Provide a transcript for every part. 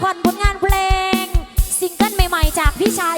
ผ่อนผลงานเพลง ซิงเกิลใหม่ ๆ จากพี่ชาย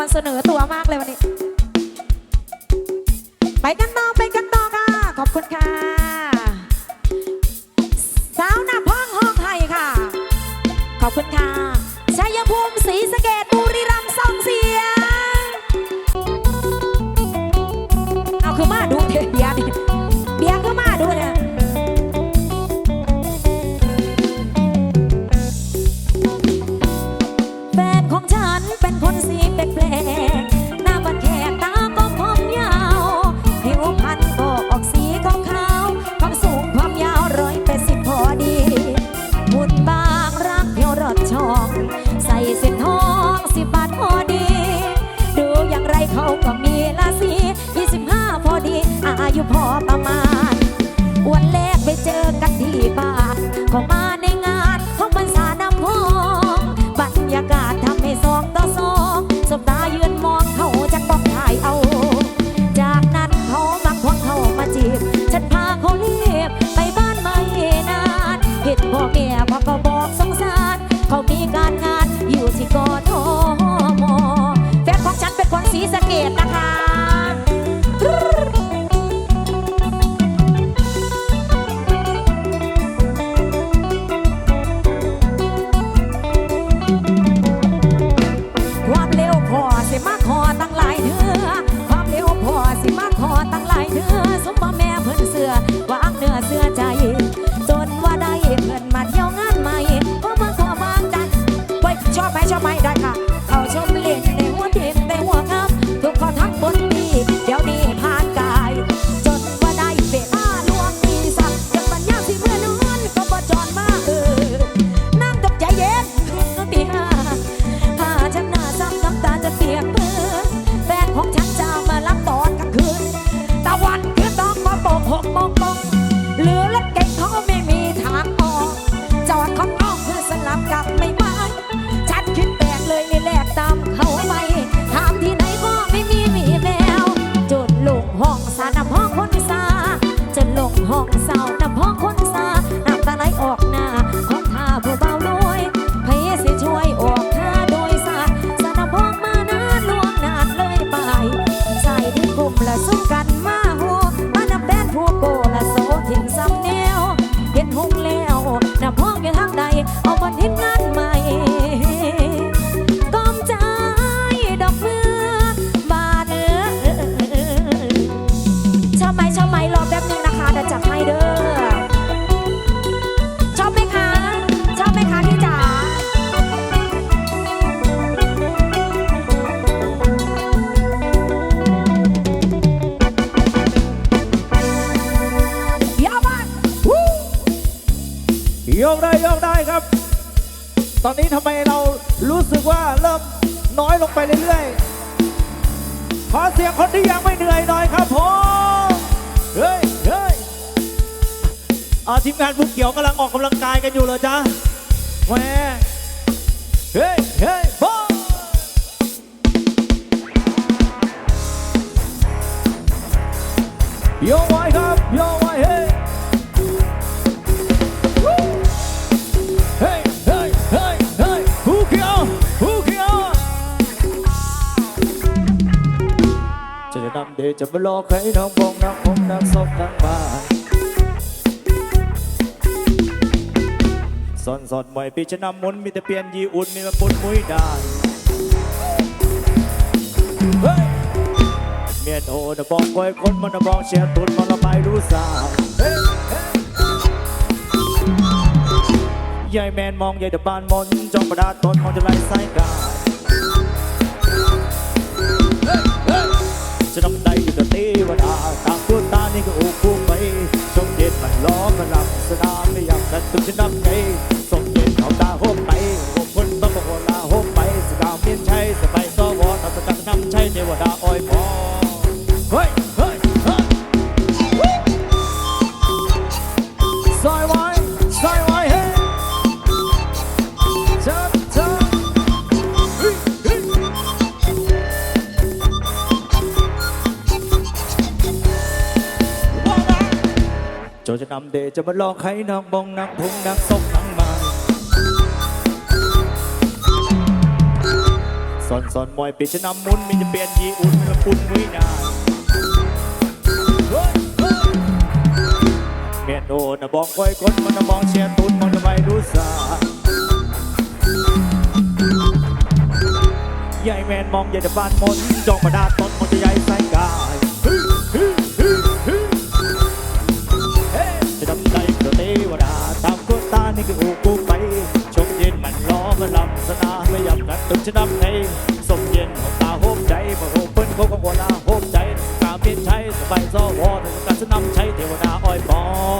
วนเสนอตัวมากเลยวันนี้ ไปกันต่อไปกันต่อค่ะ ขอบคุณค่ะ สาวหน้าพ้องห้องไทยค่ะ ขอบคุณค่ะ ประมาณ วันแรกไปเจอกันที่บ้านของมัน 快乐 มละสุ้มกัน โยกได้โยกได้ครับ ตอนนี้ทำไมเรารู้สึกว่าเริ่มน้อยลงไปเรื่อยๆ ขอเสียงคนที่ยังไม่เหนื่อยหน่อยครับผมเฮ้ยเฮ้ยอาทีมงานผู้เขียวกำลังออกกำลังกายกันอยู่เหรอจ๊ะแหมเฮ้ยเฮ้ยบอโยไว้ครับโยไว้เฮ้ นำเดชจะมาหลอให้น้องบงน้องคงน้องศพทั้งบ้านสอนสอนมวยปีจะนำมุนมีแต่เปลี่ยนยีอุ่นมีมาปุ่นมุ้ยด้เฮ้ยเมียนโตนะบอกคอยคนมันนะบอกเชียร์ตุนมันละไปรู้สาวเฮ้ยยายแมนมองยายเดบานมนจ้องประดาตนมองจะไล่ไส้กา ตางพูดตานี่ก็โอ้คู่ไปชมเด็ดมันล้อมันลับสนามไม่อยากแต่ตุ้มจะนะไงสมเด็จเขาตาโฮมไปโฮมพ้นบ้าบอกลาโฮมไปสนามเมียนชัยสบายซอวอตัดสกัดนำชัยเทวดาอ้อยพอ โจจะนำเดชจะมาลองใครนักบงนักพุงนักซกนักมาสอนสอนมวยปีจะนำมุนมีจะเปลี่ยนยีอุ่นมันปุ่นวินาเฮ้ยเมียนโดนะบอกคอยคนมันนะมองเชียร์ตุนมันจะไม่รู้สาใหญ่แมนมองใหญ่แต่บ้านมนจ้องมาดาต้นมนจะใหญ่ไส้กา จะนำให้สมเย็นของตาโฮมใจบ่โฮมเปิ้นเขาก็หัวลาโฮมใจกาเมียนใช้สบายซ้อวอนการจะนำใช้เทวดาอ้อยปอน